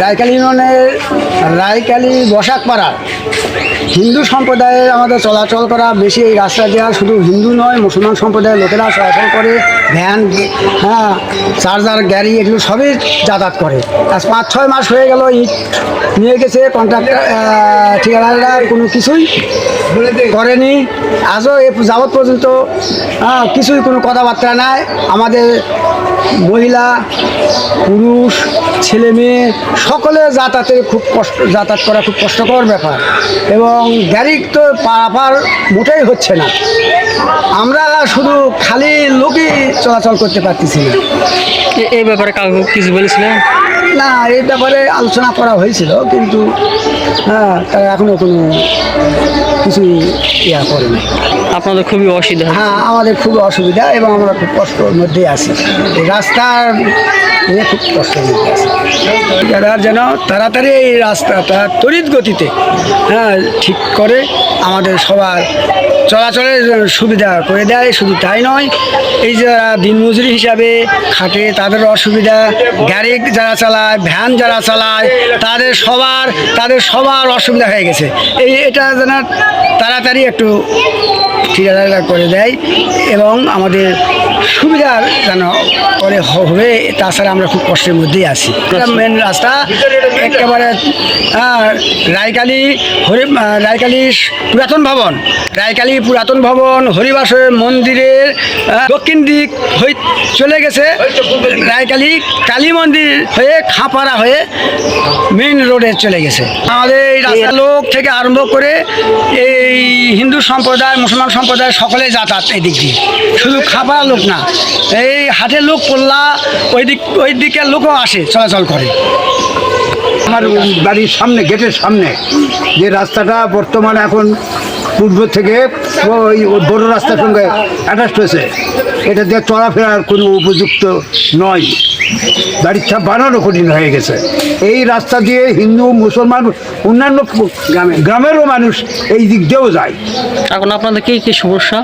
রায়কালী ইউনিয়নের রায়কালী বসাকপাড়া হিন্দু সম্প্রদায়ের আমাদের চলাচল করা বেশি এই রাস্তা দেওয়া শুধু হিন্দু নয়, মুসলমান সম্প্রদায়ের লোকেরা চলাচল করে, ভ্যান হ্যাঁ চার্জার, গাড়ি, এগুলো সবই যাতায়াত করে। আজ পাঁচ, ছয় মাস হয়ে গেল, ইট নিয়ে গেছে কন্ট্রাক্টর ঠিকাদাররা কোনো কিছুই করেনি। আজও এ যাবৎ পর্যন্ত কিছুই কোনো কথাবার্তা নাই। আমাদের মহিলা, পুরুষ, ছেলে, মেয়ে, সকলে যাতায়াতের খুব কষ্ট, যাতায়াত করা খুব কষ্টকর ব্যাপার। এবং গ্যারিক তো পারাপার মোটেই হচ্ছে না। আমরা শুধু খালি লোকই চলাচল করতে পারতেছি না। এই ব্যাপারে কাউকে কিছু বলেছিলেন না এই ব্যাপারে আলোচনা করা হয়েছিল কিন্তু হ্যাঁ তারা এখনও কোনো কিছু ইয়া করে নাই। আপনাদের খুবই অসুবিধা। হ্যাঁ আমাদের খুব অসুবিধা এবং আমরা খুব কষ্টের মধ্যে আছি। রাস্তার নিয়ে খুব কষ্টের মধ্যে আছি। যারা যেন তাড়াতাড়ি এই রাস্তাটা তড়িৎ গতিতে হ্যাঁ ঠিক করে আমাদের সবার চলাচলের সুবিধা করে দেয়, শুধু তাই নয়, এই যারা দিনমজুরি হিসাবে খাটে, তাদের অসুবিধা, গাড়ি যারা চালায়, ভ্যান যারা চালায়, তাদের সবার তাদের সবার অসুবিধা হয়ে গেছে। এই এটা যেন তাড়াতাড়ি একটু ঠিকাদার করে দেয় এবং আমাদের সুবিধার যেন করে হবে তাছাড়া আমরা খুব কষ্টের মধ্যেই আছি। মেন রাস্তা। একেবারে রায়কালী হরি রায়কালী পুরাতন ভবন। রায়কালী পুরাতন ভবন হরিবাসর মন্দিরের দক্ষিণ দিক হয়ে চলে গেছে। রায়কালী কালী মন্দির হয়ে খাপাড়া হয়ে মেন রোডে চলে গেছে। আমাদের এই রাস্তার লোক থেকে আরম্ভ করে এই হিন্দু সম্প্রদায় মুসলমান সম্প্রদায় সকলে যাতায়াত এই দিক দিয়ে। শুধু খাপাড়া লোক না এই হাটের লোক পড়লা ওই দিক ওই দিকের লোকও আসে, চলাচল করে। আমার বাড়ির সামনে, গেটের সামনে, যে রাস্তাটা বর্তমানে এখন পূর্ব থেকে ওই বড় রাস্তার সঙ্গে অ্যাটাচ হয়েছে, এটা দিয়ে চলাফেরার কোনো উপযুক্ত নয়। বাড়ির ছাপ বানানো কঠিন হয়ে গেছে। এই রাস্তা দিয়ে হিন্দু, মুসলমান অন্যান্য গ্রামে গ্রামেরও মানুষ এই দিক দিয়েও যায়। এখন আপনাদের কি কি সমস্যা?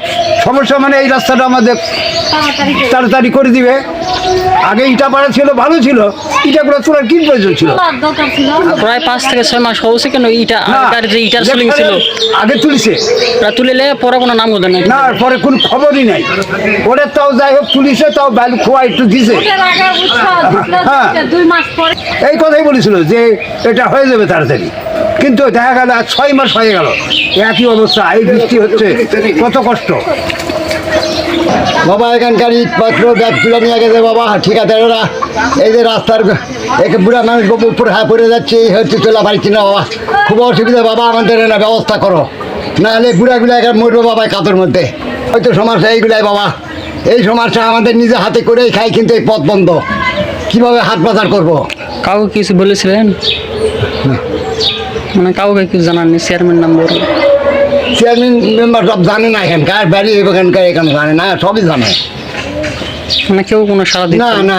সমস্যা মানে এই রাস্তাটা আমাদের তাড়াতাড়ি করে দিবে। আগে ইটা পাড়া ছিল ভালো ছিল ইটাগুলো তোলার কি প্রয়োজন ছিল? প্রায় পাঁচ থেকে ছয় মাস হয়েছে কেন ইটা যে ইটার সিলিং ছিল? আগে তুলিছে। তুলিলে পরে কোনো নাম ওদের নেই? না পরে কোনো খবরই নাই। ওরে তাও যাই হোক তুলিছে তাও ব্যালু খোয়া একটু দিছে। হ্যাঁ। দুই মাস পরে। এই কথাই বলেছিল যে এটা হয়ে যাবে তাড়াতাড়ি। কিন্তু দেখা গেল আজ ছয় মাস হয়ে গেল। একই অবস্থা এই বৃষ্টি হচ্ছে। কত কষ্ট। বাবা এখানকার ইটপত্র ব্যাগ তুলে নিয়ে গেছে বাবা ঠিকাদারেরা। এই যে রাস্তার একে বুড়া মানুষ উপর হ্যাঁ পড়ে যাচ্ছে এই হচ্ছে চলা পারছি না বাবা। খুব অসুবিধা বাবা আমাদের না ব্যবস্থা করো। নাহলে বুড়াগুলো এখানে মরবে বাবা কাতর মধ্যে। হয়তো সমস্যা এইগুলাই বাবা। এই সমস্যা আমাদের নিজে হাতে করেই খাই কিন্তু এই পথ বন্ধ। কীভাবে হাট বাজার করব? কাউকে কিছু বলেছিলেন? মানে কাউকে কিছু জানাননি চেয়ারম্যান নাম্বার চেয়ারম্যান মেম্বার সব জানে না এখানকার বাড়ি এখানকার এখানে জানে না সবই জানে। মানে কেউ কোনো সারা না। না।